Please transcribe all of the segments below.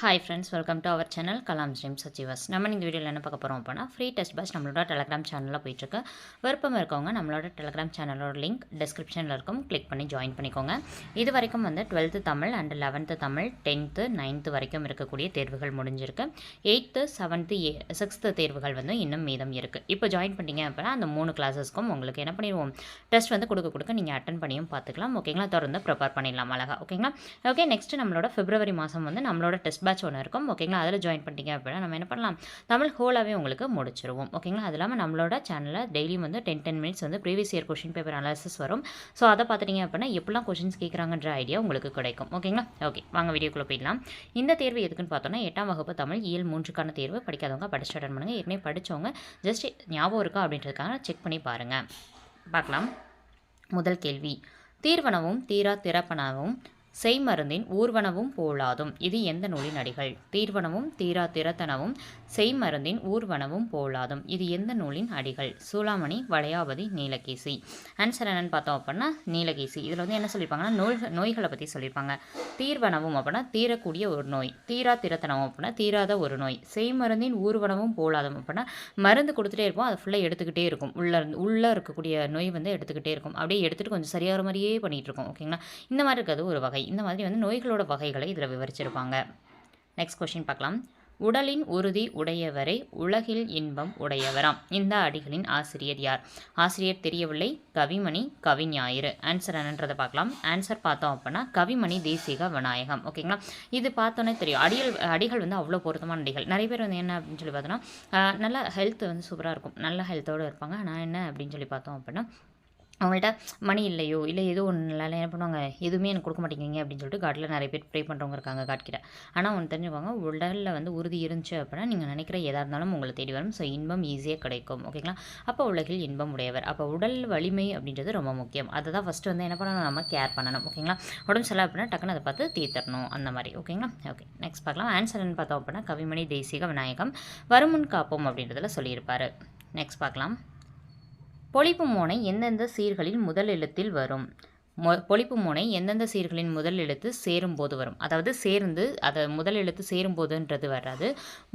Hi friends welcome to our channel Kalam ஸ்ரீம் சச்சிவாஸ் நம்ம இந்த வீடியோவில் என்ன பார்க்க போகிறோம் அப்படின்னா ஃப்ரீ டெஸ்ட் பஸ் நம்மளோட டெலகிராம் சேனலில் போயிட்டுருக்கு விருப்பம் இருக்கவங்க நம்மளோட டெலகிராம் சேனலோட லிங்க் டிஸ்கிரிப்ஷனில் இருக்கும். கிளிக் பண்ணி ஜாயின் பண்ணிக்கோங்க. இது வரைக்கும் வந்து twelfth Tamil and eleventh Tamil tenth ninth வரைக்கும் இருக்கக்கூடிய தேர்வுகள் முடிஞ்சிருக்கு. எயித்து செவன்த்து ஏ சிக்ஸ்த்து தேர்வுகள் வந்து இன்னும் மீதம் இருக்குது இப்போ ஜாயின் பண்ணிட்டீங்க அப்படின்னா அந்த மூணு கிளாஸஸ்க்கும் உங்களுக்கு என்ன பண்ணிடுவோம்? டெஸ்ட் வந்து கொடுக்க கொடுக்க நீங்கள் அட்டன் பண்ணியும் பார்த்துக்கலாம். ஓகேங்களா தொடர்ந்து ப்ரிப்பேர் பண்ணிடலாம் அழகா. ஓகேங்களா ஓகே நெக்ஸ்ட் நம்மளோட பிப்ரவரி மாதம் வந்து நம்மளோட டெஸ்ட் பேட்ச் ஒன்று இருக்கும். ஓகேங்களா அதில் ஜாயின் பண்ணிட்டீங்க அப்படின்னா நம்ம என்ன பண்ணலாம்? தமிழ் ஹோலாகவே உங்களுக்கு முடிச்சிருவோம். ஓகேங்களா அது இல்லாமல் நம்மளோட சேனலில் டெய்லியும் வந்து டென் டென் மினிட்ஸ் வந்து previous year question paper analysis வரும். ஸோ அதை பார்த்துட்டீங்க அப்படின்னா எப்படிலாம் கொஷின்ஸ் கேட்குறாங்கன்ற ஐடியா உங்களுக்கு கிடைக்கும். ஓகேங்களா ஓகே வாங்க வீடியோக்குள்ளே போயிடலாம். இந்த தேர்வு எதுக்குன்னு பார்த்தோன்னா எட்டாம் வகுப்பு தமிழ் இயல் மூன்றுக்கான தேர்வு. படிக்காதவங்க படிச்சு அட்டன் பண்ணுங்கள் ஏற்கனவே படித்தவங்க ஜஸ்ட் ஞாபகம் இருக்கா அப்படின்றதுக்காக செக் பண்ணி பாருங்கள் பார்க்கலாம். முதல் கேள்வி. தீர்வனவும் தீரா திறப்பனவும் செய்மருந்தின் ஊர்வனவும் போலாதும். இது எந்த நூலின் அடிகள்? தீர்வனமும் தீரா திறத்தனவும் செய்மருந்தின் ஊர்வனவும் போலாதும். இது எந்த நூலின் அடிகள்? சூளாமணி வளையாபதி நீலகேசி. ஆன்சர் என்னன்னு பார்த்தோம் அப்படின்னா நீலகேசி. இதில் வந்து என்ன சொல்லியிருப்பாங்கன்னா நோய் நோய்களை பற்றி சொல்லியிருப்பாங்க தீர்வனவும் அப்படின்னா தீரக்கூடிய ஒரு நோய். தீரா திறத்தனவும் அப்படின்னா தீராத ஒரு நோய். செய்மருந்தின் ஊர்வனமும் போலாதும் அப்படின்னா மருந்து கொடுத்துட்டே இருப்போம். அதை ஃபுல்லாக எடுத்துக்கிட்டே இருக்கும். உள்ள இருந்து- உள்ளே இருக்கக்கூடிய நோய் வந்து எடுத்துக்கிட்டே இருக்கும். அப்படியே எடுத்துகிட்டு கொஞ்சம் சரியாகிற மாதிரியே பண்ணிகிட்டு இருக்கோம். ஓகேங்களா? இந்த மாதிரி இருக்கிறது ஒரு வகை. இந்த மாதிரி வந்து நோய்களோட வகைகளை இதில் விவரிச்சிருப்பாங்க. நெக்ஸ்ட் கொஷின் பார்க்கலாம். உடலின் உறுதி உடையவரை உலகில் இன்பம் உடையவராம். இந்த அடிகளின் ஆசிரியர் யார்? ஆசிரியர் தெரியவில்லை. கவிமணி கவிஞாயிறு ஆன்சர் என்னன்றதை பார்க்கலாம். ஆன்சர் பார்த்தோம் அப்படின்னா கவிமணி தேசிக விநாயகம். ஓகேங்களா இது பார்த்தோன்னே தெரியும். அடிகள் அடிகள் வந்து அவ்வளோ பொருத்தமான அடிகள். நிறைய பேர் வந்து என்ன அப்படின்னு சொல்லி பார்த்தோன்னா நல்ல ஹெல்த் வந்து சூப்பராக இருக்கும். நல்ல ஹெல்த்தோடு இருப்பாங்க. நான் என்ன அப்படின்னு சொல்லி பார்த்தோம் அப்படின்னா அவங்கள்ட்ட மணி இல்லையோ? இல்லை ஏதோ ஒன்று இல்லை. என்ன பண்ணுவாங்க? எதுவுமே எனக்கு கொடுக்க மாட்டேங்கிறீங்க. அப்படின்னு சொல்லிட்டு காட்டில் நிறைய பேர் ப்ரே பண்ணுறவங்க இருக்காங்க காட்கிட்ட ஆனால் ஒன்று தெரிஞ்சுக்கோங்க உடலில் வந்து உறுதி இருந்துச்சு அப்படின்னா நீங்கள் நினைக்கிற எதாக இருந்தாலும் உங்களை தேடி வரும். ஸோ இன்பம் ஈஸியாக கிடைக்கும். ஓகேங்களா அப்போ உலகில் இன்பம் உடையவர். அப்போ உடல் வலிமை அப்படின்றது ரொம்ப முக்கியம். அதை தான் ஃபஸ்ட்டு வந்து என்ன பண்ணணும்? நம்ம கேர் பண்ணணும். ஓகேங்களா உடம்பு சரியில்லை அப்படின்னா டக்குன்னு அதை பார்த்து தீர்த்தரணும் அந்த மாதிரி. ஓகேங்களா ஓகே நெக்ஸ்ட் பார்க்கலாம். ஆன்சர்னு பார்த்தோம் அப்படின்னா கவிமணி தேசிக விநாயகம் வருமுன் காப்போம் அப்படின்றதுல சொல்லியிருப்பார். நெக்ஸ்ட் பார்க்கலாம். பொழிப்பு மோனை எந்தெந்த சீர்களில் முதல் எழுத்தில் வரும்? மொ பொழிப்பு முனை எந்தெந்த சீர்களின் முதல் எழுத்து சேரும்போது வரும். அதாவது சேர்ந்து அதை முதல் எழுத்து சேரும்போதுன்றது வராது.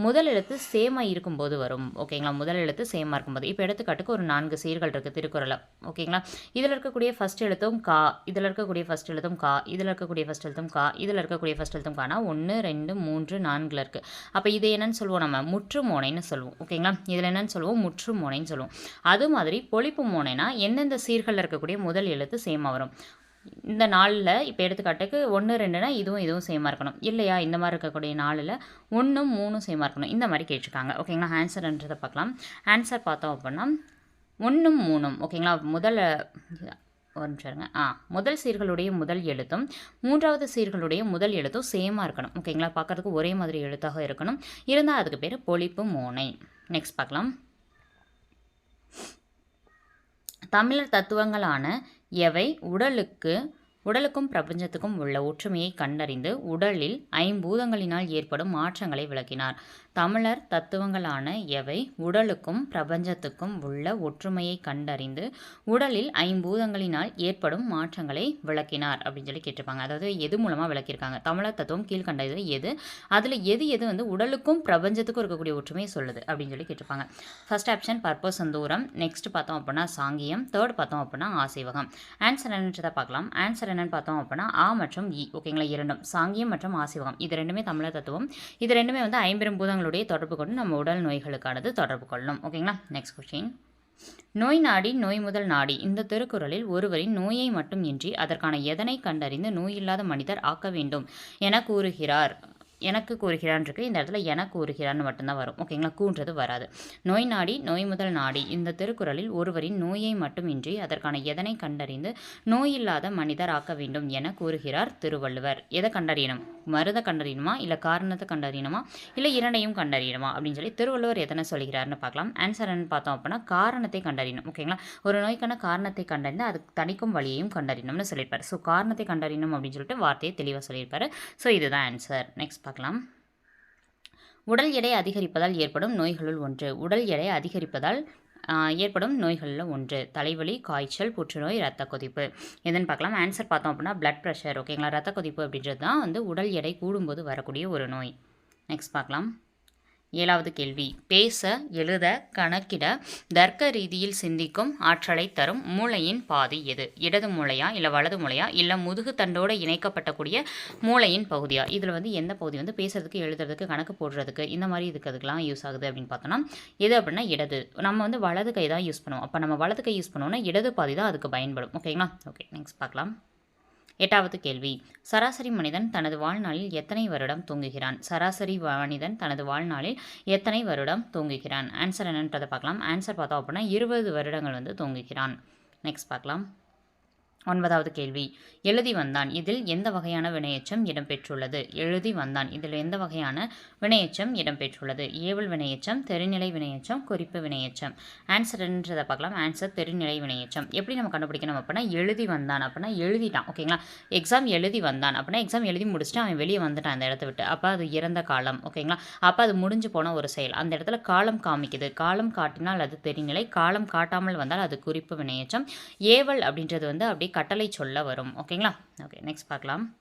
முதல் எழுத்து சேமாக இருக்கும்போது வரும். ஓகேங்களா? முதல் எழுத்து சேமாக இருக்கும்போது. இப்போ எடுத்துக்காட்டுக்கு ஒரு நான்கு சீர்கள் இருக்குது திருக்குறளில் ஓகேங்களா? இதில் இருக்கக்கூடிய ஃபஸ்ட் எழுத்தும் கா இதில் இருக்கக்கூடிய ஃபஸ்ட் எழுத்தும் கா இதில் இருக்கக்கூடிய ஃபஸ்ட் எழுத்தும் கா இதில் இருக்கக்கூடிய ஃபஸ்ட் எழுத்தும் கானா ஒன்று ரெண்டு மூன்று நான்கில் இருக்குது அப்போ இது என்னென்னு சொல்லுவோம் நம்ம? முற்று மோனைன்னு சொல்லுவோம். ஓகேங்களா? இதில் என்னென்னு சொல்லுவோம்? முற்று மோனைன்னு சொல்லுவோம். அது மாதிரி பொழிப்பு மோனைனா எந்தெந்த சீர்களில் இருக்கக்கூடிய முதல் எழுத்து சேமாக வரும். இந்த நாளில் இப்போ எடுத்துக்காட்டுக்கு ஒன்று ரெண்டுனா இதுவும் இதுவும் சேமாக இருக்கணும். இல்லையா? இந்த மாதிரி இருக்கக்கூடிய நாளில் ஒன்றும் மூணும் சேமாக இருக்கணும். இந்த மாதிரி கேட்டிருக்காங்க. ஓகேங்களா ஆன்சர்ன்றதை பார்க்கலாம். ஆன்சர் பார்த்தோம் அப்படின்னா ஒன்றும் மூணும். ஓகேங்களா முதல்ல ஒரு நிமிஷம் ஆ முதல் சீர்களுடைய முதல் எழுத்தும் மூன்றாவது சீர்களுடைய முதல் எழுத்தும் சேமாக இருக்கணும். ஓகேங்களா பார்க்குறதுக்கு ஒரே மாதிரி எழுத்தாக இருக்கணும். இருந்தால் அதுக்கு பேர் பொழிப்பு மோனை. நெக்ஸ்ட் பார்க்கலாம். தமிழர் தத்துவங்களான எவை? உடலுக்கு உடலுக்கும் பிரபஞ்சத்துக்கும் உள்ள ஒற்றுமையை கண்டறிந்து உடலில் ஐம்பூதங்களினால் ஏற்படும் மாற்றங்களை விளக்கினார். தமிழர் தத்துவங்களான எவை? உடலுக்கும் பிரபஞ்சத்துக்கும் உள்ள ஒற்றுமையை கண்டறிந்து உடலில் ஐம்பூதங்களினால் ஏற்படும் மாற்றங்களை விளக்கினார் அப்படின்னு சொல்லி கேட்டிருப்பாங்க. அதாவது எது மூலமாக விளக்கியிருக்காங்க? தமிழர் தத்துவம் கீழ்கண்டது எது? அதில் எது எது வந்து உடலுக்கும் பிரபஞ்சத்துக்கும் இருக்கக்கூடிய ஒற்றுமையை சொல்லுது அப்படின்னு சொல்லி கேட்டிருப்பாங்க. ஃபர்ஸ்ட் ஆப்ஷன் பர்பஸ் சந்தூரம். நெக்ஸ்ட் பார்த்தோம் அப்படின்னா சாங்கியம். தேர்ட் பார்த்தோம் அப்படின்னா ஆசைவகம். ஆன்சர் என்னன்றதை பார்க்கலாம். ஆன்சர் என்னன்னு பார்த்தோம் அப்படின்னா ஆ மற்றும் இ. ஓகேங்களா? இரண்டும். சாங்கியம் மற்றும் ஆசைவகம். இது ரெண்டுமே தமிழர் தத்துவம். இது ரெண்டுமே வந்து ஐம்பெரும் பூதங்களுடைய தொடர்பு கொண்டு நம்ம உடல் நோய்களுக்கானது தொடர்பு கொள்ளும் ஓகேங்களா நெக்ஸ்ட் கொஸ்டின் நோய் நாடி நோய் முதல் நாடி. இந்த திருக்குறளில் ஒருவரின் நோயை மட்டும் இன்றி அதற்கான எதனை கண்டறிந்து நோயில்லாத மனிதர் ஆக்க வேண்டும் என கூறுகிறார். எனக்கு கூறுகிறான் இருக்குது இந்த இடத்துல எனக்கு கூறுகிறான்னு மட்டும்தான் வரும். ஓகேங்களா கூன்றது வராது. நோய் நாடி நோய் முதல் நாடி. இந்த திருக்குறளில் ஒருவரின் நோயை மட்டுமின்றி அதற்கான எதனை கண்டறிந்து நோயில்லாத மனிதர் ஆக்க வேண்டும் என கூறுகிறார் திருவள்ளுவர். எதை கண்டறியணும்? மருதை கண்டறியணுமா? இல்லை காரணத்தை கண்டறியணுமா? இல்லை இரண்டையும் கண்டறியணுமா? அப்படின்னு சொல்லி திருவள்ளுவர் எதனை சொல்கிறார்னு பார்க்கலாம். ஆன்சர் என்னன்னு பார்த்தோம் அப்படின்னா காரணத்தை கண்டறியணும். ஓகேங்களா ஒரு நோய்க்கான காரணத்தை கண்டறிந்து அதுக்கு தணிக்கும் வழியையும் கண்டறியணும்னு சொல்லியிருப்பார். ஸோ காரணத்தை கண்டறியணும் அப்படின்னு சொல்லிட்டு வார்த்தையை தெளிவாக சொல்லியிருப்பார். ஸோ இதுதான் ஆன்சர் நெக்ஸ்ட் பார்க்கலாம். உடல் எடை அதிகரிப்பதால் ஏற்படும் நோய்களுள் ஒன்று. உடல் எடை அதிகரிப்பதால் ஏற்படும் நோய்களில் ஒன்று. தலைவலி காய்ச்சல் புற்றுநோய் ரத்த கொதிப்பு. எதுன்னு பார்க்கலாம். ஆன்சர் பார்த்தோம் அப்படின்னா பிளட் ப்ரெஷர் ஓகேங்களா ரத்த கொதிப்பு அப்படின்றது தான் வந்து உடல் எடை கூடும்போது வரக்கூடிய ஒரு நோய். நெக்ஸ்ட் பார்க்கலாம். ஏழாவது கேள்வி. பேச எழுத கணக்கிட தர்க்க ரீதியில் சிந்திக்கும் ஆற்றலை தரும் மூளையின் பாதி எது? இடது மூளையா இல்லை வலது மூளையா இல்லை முதுகு தண்டோடு இணைக்கப்பட்டக்கூடிய மூளையின் பகுதியா? இதில் வந்து எந்த பகுதி? வந்து பேசுறதுக்கு எழுதுறதுக்கு கணக்கு போடுறதுக்கு இந்த மாதிரி இதுக்கிறதுக்கெலாம் யூஸ் ஆகுது அப்படின்னு பார்த்தோன்னா எது அப்படின்னா இடது. நம்ம வந்து வலது கை தான் யூஸ் பண்ணுவோம். அப்போ நம்ம வலது கை யூஸ் பண்ணோம்னா இடது பாதி தான் அதுக்கு பயன்படும். ஓகேங்களா ஓகே நெக்ஸ்ட் பார்க்கலாம். எட்டாவது கேள்வி. சராசரி மனிதன் தனது வாழ்நாளில் எத்தனை வருடம் தூங்குகிறான்? சராசரி மனிதன் தனது வாழ்நாளில் எத்தனை வருடம் தூங்குகிறான்? ஆன்சர் என்னன்றதை பார்க்கலாம். ஆன்சர் பார்த்தோம் அப்படின்னா இருபது வருடங்கள் வந்து தூங்குகிறான். நெக்ஸ்ட் பார்க்கலாம். ஒன்பதாவது கேள்வி. எழுதி வந்தான். இதில் எந்த வகையான வினையச்சம் இடம்பெற்றுள்ளது? எழுதி வந்தான். இதில் எந்த வகையான வினையச்சம் இடம்பெற்றுள்ளது? ஏவல் வினையச்சம் தெரிநிலை வினையச்சம் குறிப்பு வினையச்சம் ஆன்சர்ன்றதை பார்க்கலாம். ஆன்சர் தெரிநிலை வினையச்சம் எப்படி நம்ம கண்டுபிடிக்கணும் அப்படின்னா எழுதி வந்தான் அப்படின்னா எழுதிட்டான். ஓகேங்களா? எக்ஸாம் எழுதி வந்தான் அப்படின்னா எக்ஸாம் எழுதி முடிச்சுட்டு அவன் வெளியே வந்துட்டான் அந்த இடத்த விட்டு. அப்போ அது இறந்த காலம். ஓகேங்களா? அப்போ அது முடிஞ்சு போன ஒரு செயல். அந்த இடத்துல காலம் காமிக்குது. காலம் காட்டினால் அது தெரிநிலை. காலம் காட்டாமல் வந்தால் அது குறிப்பு வினையச்சம் ஏவல் அப்படின்றது வந்து அப்படியே கட்டளை சொல்ல வரும். ஓகேங்களா ஓகே நெக்ஸ்ட் பார்க்கலாம்.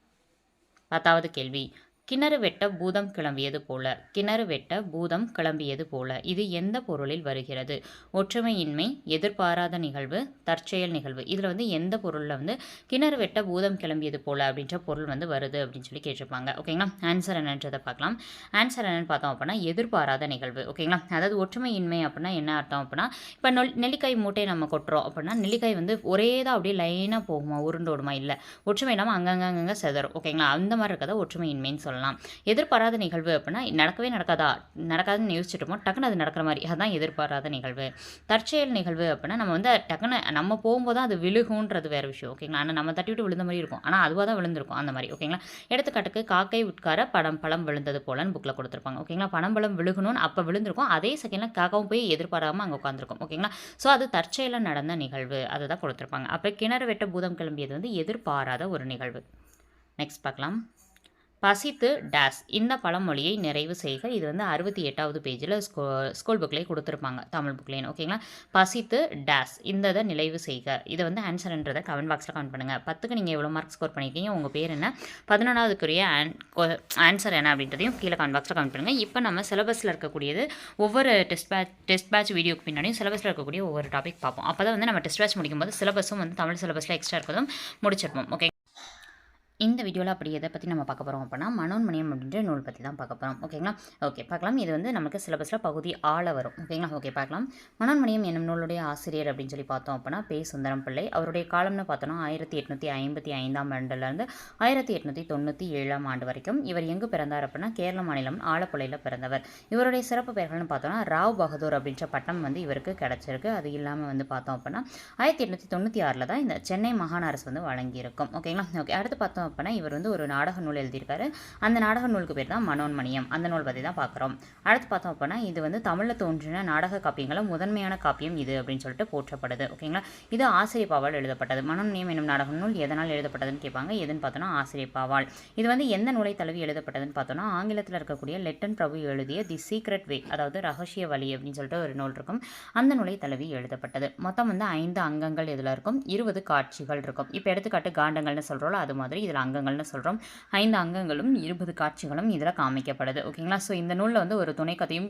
பத்தாவது கேள்வி. கிணறு வெட்ட பூதம் கிளம்பியது போல கிணறு வெட்ட பூதம் கிளம்பியது போல இது எந்த பொருளில் வருகிறது? ஒற்றுமையின்மை எதிர்பாராத நிகழ்வு தற்செயல் நிகழ்வு. இதில் வந்து எந்த பொருளில் வந்து கிணறு வெட்ட பூதம் கிளம்பியது போல அப்படின்ற பொருள் வந்து வருது அப்படின்னு சொல்லி கேட்டிருப்பாங்க. ஓகேங்களா ஆன்சர் என்னன்றதை பார்க்கலாம். ஆன்சர் என்னன்னு பார்த்தோம் அப்படின்னா எதிர்பாராத நிகழ்வு. ஓகேங்களா அதாவது ஒற்றுமையின்மை அப்படின்னா என்ன அர்த்தம் அப்படின்னா இப்போ நொல் நெல்லிக்காய் மூட்டையை நம்ம கொட்டுறோம் அப்படின்னா நெல்லிக்காய் வந்து ஒரே தான் அப்படியே லைனாக போகுமா உருண்டோடுமா இல்லை. ஒற்றுமை இல்லாமல் அங்கங்கே அங்கங்கே செதறும். ஓகேங்களா அந்த மாதிரி இருக்கதை ஒற்றுமையின்மைன்னு சொல்லுவோம் சொல்லலாம். எதிர்பாராத நிகழ்வு அப்படின்னா நடக்கவே நடக்காதா? நடக்காதுன்னு யோசிச்சுட்டோமோ டக்குன்னு அது நடக்கிற மாதிரி. அதுதான் எதிர்பாராத நிகழ்வு. தற்செயல் நிகழ்வு அப்படின்னா நம்ம வந்து டக்குன்னு நம்ம போகும்போது தான் அது விழுகுன்றது வேறு விஷயம் ஓகேங்களா? ஆனால் நம்ம தட்டி விட்டு விழுந்த மாதிரி இருக்கும். ஆனால் அதுவாக தான் விழுந்திருக்கும் அந்த மாதிரி ஓகேங்களா? எடுத்துக்காட்டுக்கு காக்கை உட்கார படம் பழம் விழுந்தது போலன்னு புக்கில் கொடுத்துருப்பாங்க ஓகேங்களா? பணம் பழம் விழுகணும்னு அப்போ விழுந்திருக்கும். அதே செகண்டில் காக்காவும் போய் எதிர்பாராமல் அங்கே உட்காந்துருக்கும் ஓகேங்களா? ஸோ அது தற்செயலாக நடந்த நிகழ்வு. அதை தான் கொடுத்துருப்பாங்க. அப்போ கிணறு வெட்ட பூதம் கிளம்பியது வந்து எதிர்பாராத ஒரு நிகழ்வு. நெக்ஸ்ட் பார்க்கலாம். பசித்து டேஸ். இந்த பழமொழியை நிறைவு செய்க. இது வந்து அறுபத்தி எட்டாவது பேஜில் ஸ்கூ ஸ்கூல் புக்லேயே கொடுத்துருப்பாங்க. தமிழ் புக்லேயும் ஓகேங்களா? பசித்து டேஸ். இந்த இதை நிறைவு செய்க. இதை வந்து ஆன்சர்ன்றதை கமெண்ட் பாக்ஸில் கமெண்ட் பண்ணுங்கள் பத்துக்கு நீங்கள் எவ்வளோ மார்க் ஸ்கோர் பண்ணியிருக்கீங்க உங்கள் பேர் என்ன? பதினொன்றாவதுக்குரிய ஆன்சர் என்ன அப்படின்றதையும் கீழே கமெண்ட் பாக்ஸில் கமெண்ட் பண்ணுங்கள் இப்போ நம்ம சிலபஸில் இருக்கக்கூடியது ஒவ்வொரு டெஸ்ட் பேட்ச் டெஸ்ட் பேட்ச் வீடியோக்கு பின்னாடியும் சிலபஸில் இருக்கக்கூடிய ஒவ்வொரு டாபிக் பார்ப்போம். அப்போ தான் வந்து நம்ம டெஸ்ட் பேட்ச் முடிக்கும்போது சிலபஸும் வந்து தமிழ் சிலபஸில் எக்ஸ்ட்ரா இருக்கிறதும் முடிச்சிருப்போம். ஓகே இந்த வீடியோவில் அப்படி எதை பற்றி நம்ம பார்க்க போகிறோம் அப்படின்னா மனோன்மணியம் அப்படின்ற நூல் பற்றி தான் பார்க்க போகிறோம் ஓகேங்களா ஓகே பார்க்கலாம். இது வந்து நமக்கு சிலபஸில் பகுதி ஆள வரும். ஓகேங்களா ஓகே பார்க்கலாம். மனோன்மணியம் என்னும் நூலுடைய ஆசிரியர் அப்படின்னு சொல்லி பார்த்தோம் அப்படின்னா பே. சுந்தரம் பிள்ளை அவருடைய காலம்னு பார்த்தோன்னா ஆயிரத்தி எட்நூற்றி ஐம்பத்தி ஐந்தாம் ஆண்டுலேருந்து ஆயிரத்தி எட்நூற்றி தொண்ணூற்றி ஏழாம் ஆண்டு வரைக்கும் இவர் எங்கு பிறந்தார் அப்படின்னா கேரள மாநிலம் ஆலப்புழையில் பிறந்தவர். இவருடைய சிறப்பு பெயர்கள்னு பார்த்தோன்னா ராவ் பகதூர் அப்படின்ற பட்டம் வந்து இவருக்கு கிடச்சிருக்கு. அது இல்லாமல் வந்து பார்த்தோம் அப்படின்னா ஆயிரத்தி எட்நூற்றி தொண்ணூற்றி ஆறில் தான் இந்த சென்னை மாகாண அரசு வந்து வழங்கியிருக்கும். ஓகேங்களா ஓகே அடுத்து பார்த்தோம் அப்படின்னா இவர் வந்து ஒரு நாடக நூல் எழுதியிருக்காரு. அந்த நாடக நூலுக்கு பேர் தான் மனோன்மணியம். அந்த நூல் பற்றி தான் பார்க்குறோம் அடுத்து பார்த்தோம் அப்படின்னா இது வந்து தமிழில் தோன்றின நாடக காப்பியங்களும் முதன்மையான காப்பியம் இது அப்படின்னு சொல்லிட்டு போற்றப்படுது. ஓகேங்களா இது ஆசிரியப்பாவால் எழுதப்பட்டது. மனோன்மணியம் என்னும் நாடக நூல் எதனால் எழுதப்பட்டதுன்னு கேட்பாங்க. எதுன்னு பார்த்தோன்னா ஆசிரியப்பாவால். இது வந்து எந்த நூலை தழுவி எழுதப்பட்டதுன்னு பார்த்தோன்னா ஆங்கிலத்தில் இருக்கக்கூடிய லெட்டன் பிரபு எழுதிய தி சீக்ரெட் வே அதாவது ரகசிய வழி அப்படின்னு சொல்லிட்டு ஒரு நூல் இருக்கும். அந்த நூலை தழுவி எழுதப்பட்டது. மொத்தம் வந்து ஐந்து அங்கங்கள் இதில் இருக்கும். இருபது காட்சிகள் இருக்கும். இப்போ எடுத்துக்காட்டு காண்டங்கள்னு சொல்கிறோம் அது மாதிரி இதில் அங்கங்கள்னு சொல்கிறோம் ஐந்து அங்கங்களும் இருபது காட்சிகளும் இதில் காமிக்கப்படுது. ஓகேங்களா? ஸோ இந்த நூலில் வந்து ஒரு துணைக்கதையும்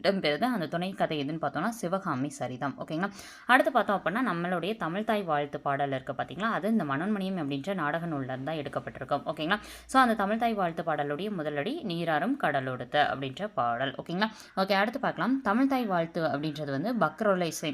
இடம்பெறுது. அந்த துணை கதை எதுன்னு பார்த்தோம்னா சிவகாமி சரிதம். ஓகேங்களா? அடுத்து பார்த்தோம் அப்படின்னா நம்மளுடைய தமிழ்தாய் வாழ்த்து பாடல் இருக்குது பார்த்தீங்களா? அது இந்த மனோன்மணியம் அப்படின்ற நாடக நூலில் தான் எடுக்கப்பட்டிருக்கும். ஓகேங்களா? ஸோ அந்த தமிழ்தாய் வாழ்த்து பாடலுடைய முதலடி நீராறும் கடலொடுத்த அப்படின்ற பாடல். ஓகேங்களா? ஓகே அடுத்து பார்க்கலாம். தமிழ்தாய் வாழ்த்து அப்படின்றது வந்து பக்ரோலை இசை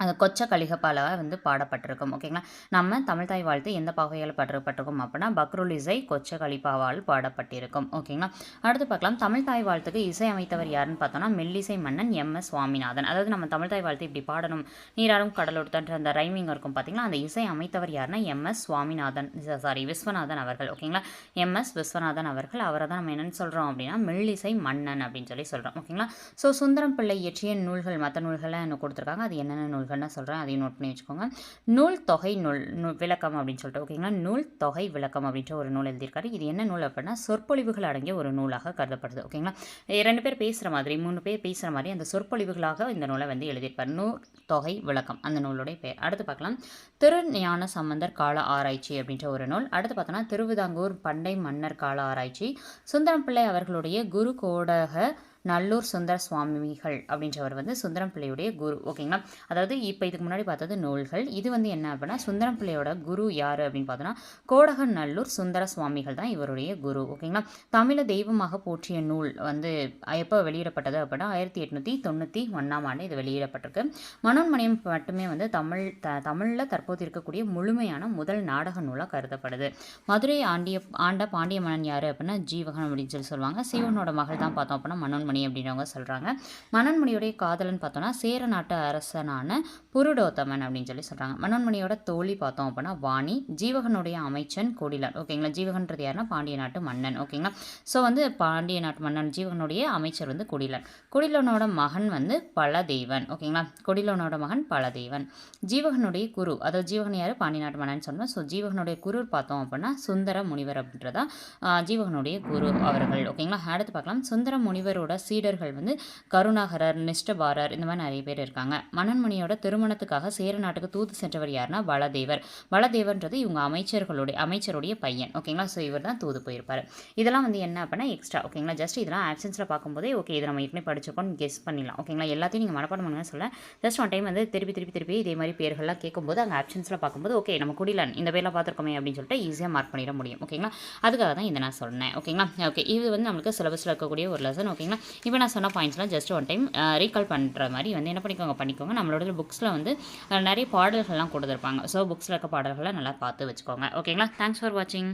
அது கொச்ச கலிகப்பால வந்து பாடப்பட்டிருக்கும் ஓகேங்களா? நம்ம தமிழ் தாய் வாழ்த்து எந்த பாகையால் பாடப்பட்டிருக்கும் அப்படின்னா பக்ருல் இசை கொச்ச கலிப்பாவால் பாடப்பட்டிருக்கும் ஓகேங்களா? அடுத்து பார்க்கலாம். தமிழ் தாய் வாழ்த்துக்கு இசை அமைத்தவர் யாருன்னு பார்த்தோம்னா மெல்லிசை மன்னன் எம். எஸ். சுவாமிநாதன். அதாவது நம்ம தமிழ் தாய் வாழ்த்து இப்படி பாடணும் நீராடும் கடலோடுத்தன்ற அந்த ரைமிங் இருக்கும் பார்த்தீங்களா? அந்த இசை அமைத்தவர் யாருன்னா M. S. Swaminathan sorry Viswanathan அவர்கள் ஓகேங்களா? எம். எஸ். விஸ்வநாதன் அவர்கள் அவரை தான் நம்ம என்னென்னு சொல்கிறோம் அப்படின்னா மெல்லிசை மன்னன் அப்படின்னு சொல்லி சொல்கிறோம் ஓகேங்களா? ஸோ சுந்தரம் பிள்ளை இயற்றிய நூல்கள் மற்ற நூல்களை என்ன கொடுத்துருக்காங்க? அது என்னென்ன நூல் நூல்கள்னு சொல்கிறேன் அதையும் நோட் பண்ணி வச்சுக்கோங்க. நூல் தொகை நூல் நூ விளக்கம் அப்படின்னு சொல்லிட்டு ஓகேங்களா நூல் தொகை விளக்கம் அப்படின்ற ஒரு நூல் எழுதியிருக்காரு. இது என்ன நூல் அப்படின்னா சொற்பொழிவுகள் அடங்கிய ஒரு நூலாக கருதப்படுது ஓகேங்களா ரெண்டு பேர் பேசுகிற மாதிரி மூணு பேர் பேசுகிற மாதிரி அந்த சொற்பொழிவுகளாக இந்த நூலை வந்து எழுதியிருப்பார். நூல் தொகை விளக்கம் அந்த நூலுடைய பெயர். அடுத்து பார்க்கலாம். திருஞான சம்பந்தர் கால ஆராய்ச்சி அப்படின்ற ஒரு நூல். அடுத்து பார்த்தோன்னா திருவிதாங்கூர் பண்டை மன்னர் கால ஆராய்ச்சி. சுந்தரம் பிள்ளை அவர்களுடைய குரு கோடக நல்லூர் சுந்தர சுவாமிகள் அப்படின்றவர் வந்து சுந்தரம் பிள்ளையுடைய குரு ஓகேங்களா அதாவது இப்போ இதுக்கு முன்னாடி பார்த்தது நூல்கள். இது வந்து என்ன அப்படின்னா சுந்தரம் பிள்ளையோட குரு யார் அப்படின்னு பார்த்தோன்னா கோடகன் நல்லூர் சுந்தர சுவாமிகள் தான் இவருடைய குரு ஓகேங்களா தமிழை தெய்வமாக போற்றிய நூல் வந்து எப்போ வெளியிடப்பட்டது அப்படின்னா ஆயிரத்தி எட்நூற்றி தொண்ணூற்றி ஒன்றாம் ஆண்டு இது வெளியிடப்பட்டிருக்கு. மனோன்மணியம் மட்டுமே வந்து தமிழ் த தமிழில் தற்போது இருக்கக்கூடிய முழுமையான முதல் நாடக நூலாக கருதப்படுது. மதுரை ஆண்டிய ஆண்ட பாண்டிய மன்னன் யார் அப்படின்னா ஜீவகன் அப்படின்னு சொல்லி சொல்லுவாங்க. சிவனோட மகள் தான் பார்த்தோம் அப்படின்னா மனோன்மணி அப்படின்றவங்க சொல்கிறாங்க மனோன்மணியுடைய காதலன் பார்த்தோன்னா சேர நாட்டு அரசனான புருடோத்தமன் அப்படின்னு சொல்லி சொல்கிறாங்க மனோன்மணியோட தோழி பார்த்தோம் அப்படின்னா வாணி ஜீவகனுடைய அமைச்சன் கொடிலன். ஓகேங்களா ஜீவகன்றது யாருன்னா பாண்டிய நாட்டு மன்னன். ஓகேங்களா ஸோ வந்து பாண்டிய நாட்டு மன்னன் ஜீவகனுடைய அமைச்சர் வந்து கொடிலன். கொடிலனோட மகன் வந்து பலதேவன். ஓகேங்களா கொடிலனோட மகன் பலதேவன். ஜீவகனுடைய குரு. அதாவது ஜீவகன் யார்? பாண்டிய நாட்டு மன்னன் சொன்னோம். ஸோ ஜீவகனுடைய குரு பார்த்தோம் அப்படின்னா சுந்தர முனிவர் அப்படின்றதா ஜீவகனுடைய குரு அவர்கள். ஓகேங்களா அடுத்து பார்க்கலாம். சுந்தர முனிவரோட சீடர்கள் வந்து கருணாகரர் நிஷ்டபாரர் இந்த மாதிரி நிறைய பேர் இருக்காங்க. மன்னன்மணியோட திருமணத்துக்காக சேர நாட்டுக்கு தூது சென்றவர் யாருன்னா பலதேவர். பலதேவன்றது இவங்க அமைச்சர்களுடைய அமைச்சருடைய பையன். ஓகேங்களா ஸோ இவர் தான் தூது போயிருப்பார். இதெல்லாம் வந்து என்ன அப்படின்னா எக்ஸ்ட்ரா ஓகேங்களா ஜஸ்ட் இதெல்லாம் ஆப்ஷன்ஸில் பார்க்கும்போதே ஓகே இதை நம்ம எப்படி படிச்சிருக்கோம் கெஸ் பண்ணிடலாம். ஓகேங்களா எல்லாத்தையும் நீங்கள் மனப்பாடம் பண்ணுங்கன்னு சொல்ல. ஜஸ்ட் ஒன் டைம் வந்து திருப்பி திருப்பி திருப்பி இதே மாதிரி பேர்கள்லாம் கேட்கும்போது அங்கே ஆப்ஷன்ஸில் பார்க்கும்போது ஓகே நம்ம குடிலன் இந்த பேரில் பார்த்துருக்கோமே அப்படின்னு சொல்லிட்டு ஈஸியாக மார்க் பண்ணிட முடியும். ஓகேங்களா அதுக்காக தான் இதை நான் சொன்னேன். ஓகேங்களா ஓகே இது வந்து நம்மளுக்கு சிலபஸில் இருக்கக்கூடிய ஒரு லெசன் ஓகேங்களா இப்போ நான் சொன்ன பாயிண்ட்ஸ்லாம் ஜஸ்ட் ஒன் டைம் ரீகால் பண்ணுற மாதிரி வந்து என்ன பண்ணிக்கோங்க பண்ணிக்கோங்க. நம்மளோட புக்ஸில் வந்து நிறைய பாடல்கள்லாம் கொடுத்துருப்பாங்க. ஸோ புக்ஸில் இருக்க பாடல்களை நல்லா பார்த்து வச்சுக்கோங்க. ஓகேங்களா தேங்க்ஸ் ஃபார் வாட்சிங்